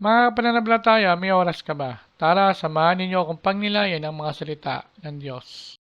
Mga pananampalataya, may oras ka ba? Tara, samahan ninyo akong pagnilayan ang mga salita ng Diyos.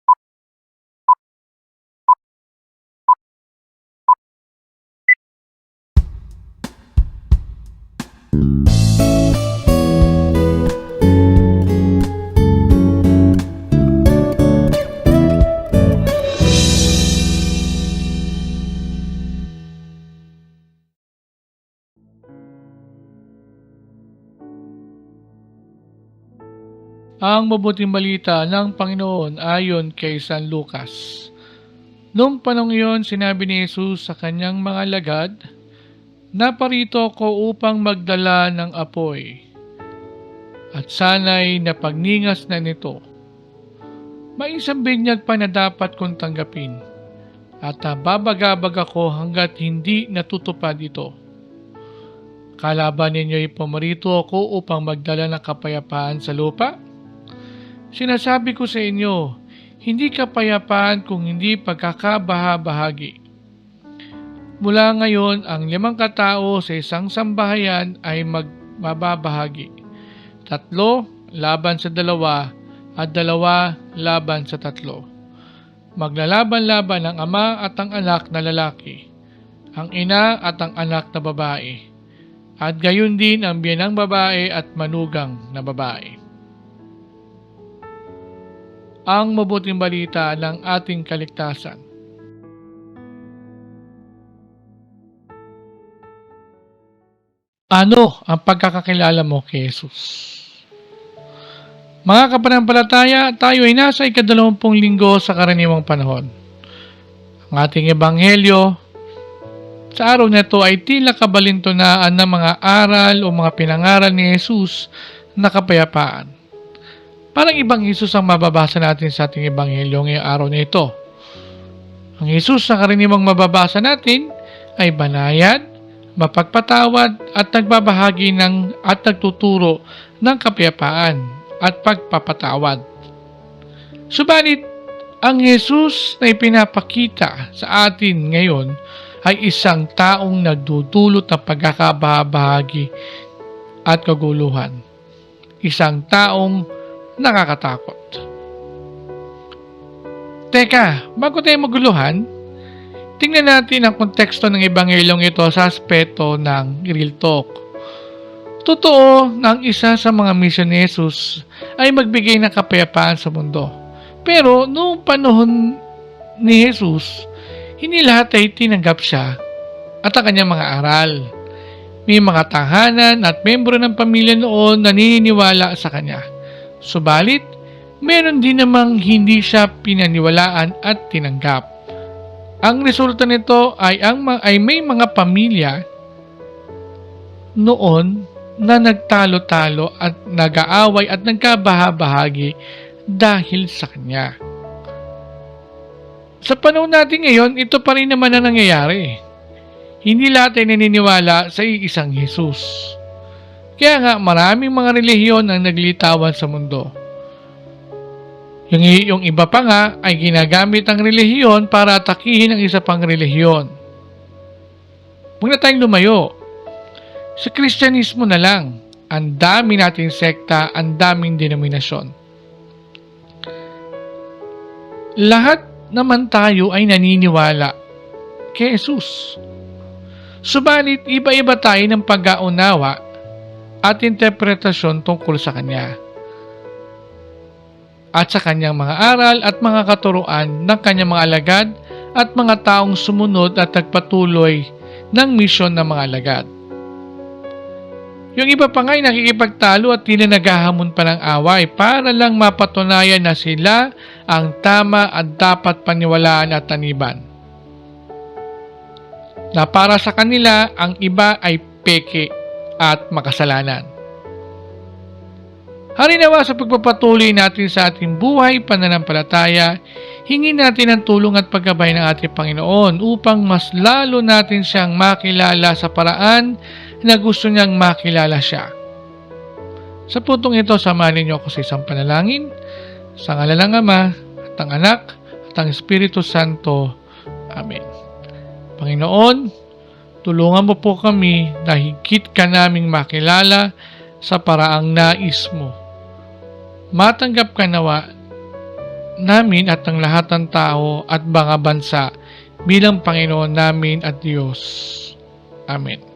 Ang mabuting balita ng Panginoon ayon kay San Lucas. Noong panong iyon, sinabi ni Jesus sa kanyang mga lagad, Naparito ko upang magdala ng apoy, at sana'y napagningas na nito. May isang binyag pa na dapat kong tanggapin, at babagabag ako hanggat hindi natutupad ito. Kalaban ninyo'y pumarito ako upang magdala ng kapayapaan sa lupa? Sinasabi ko sa inyo, hindi kapayapaan kung hindi pagkakabaha-bahagi. Mula ngayon, ang limang katao sa isang sambahayan ay magbabahagi. Tatlo laban sa dalawa at dalawa laban sa tatlo. Maglalaban-laban ang ama at ang anak na lalaki, ang ina at ang anak na babae, at gayon din ang biyanang babae at manugang na babae. Ang mabuting balita ng ating kaligtasan. Ano ang pagkakakilala mo kay Jesus? Mga kapanampalataya, tayo ay nasa ikadalawampung linggo sa karaniwang panahon. Ang ating ebanghelyo sa araw na ito ay tila kabalintunaan ng mga aral o mga pinangaral ni Jesus na kapayapaan. Parang ibang Jesus ang mababasa natin sa ating ebanghelyo ngayong araw na ito. Ang Jesus na karaniwang mababasa natin ay banayad, mapagpatawad at nagbabahagi ng at nagtuturo ng kapayapaan at pagpapatawad. Subalit, ang Jesus na ipinapakita sa atin ngayon ay isang taong nagdudulot ng pagkakabahagi at kaguluhan. Isang taong nakakatakot. Teka, bago tayo maguluhan, tingnan natin ang konteksto ng ebanghelyong ito sa aspeto ng real talk. Totoo na ang isa sa mga misyon ni Jesus ay magbigay ng kapayapaan sa mundo. Pero noong panahon ni Jesus, hindi lahat ay tinanggap siya at ang kanyang mga aral. May mga tahanan at membro ng pamilya noon na naniniwala sa kanya. Subalit, meron din namang hindi siya pinaniwalaan at tinanggap. Ang resulta nito ay, ang, ay may mga pamilya noon na nagtalo-talo at nag-aaway at nagkabahabahagi dahil sa kanya. Sa panahon natin ngayon, ito pa rin naman ang nangyayari. Hindi lahat ay naniniwala sa isang Jesus. Kaya nga maraming mga relihiyon ang naglitawan sa mundo. Yung, yung iba pa nga ay ginagamit ang relihiyon para atakihin ang isa pang relihiyon. Huwag na tayong lumayo. Sa Kristyanismo na lang, ang dami nating sekta, ang daming denominasyon. Lahat naman tayo ay naniniwala kay Jesus. Subalit, iba-iba tayo ng pag-aunawa at interpretasyon tungkol sa Kanya at sa kanyang mga aral at mga katuruan ng kanyang mga alagad at mga taong sumunod at nagpatuloy ng misyon ng mga alagad. Yung iba pa nga ay nakikipagtalo at tila naghahamon pa ng away para lang mapatunayan na sila ang tama at dapat paniwalaan at taniban. Na para sa kanila, ang iba ay peke at makasalanan. Harinawa sa pagpapatuloy natin sa ating buhay pananampalataya, hingin natin ang tulong at paggabay ng ating Panginoon upang mas lalo natin siyang makilala sa paraan na gusto niyang makilala siya. Sa puntong ito, samahan ninyo ako sa isang panalangin sa ngalan ng Ama at ang Anak at ang Espiritu Santo. Amen. Panginoon, tulungan mo po kami na higit ka naming makilala sa paraang nais mo. Matanggap ka nawa namin at ng lahat ng tao at mga bansa bilang Panginoon namin at Diyos. Amen.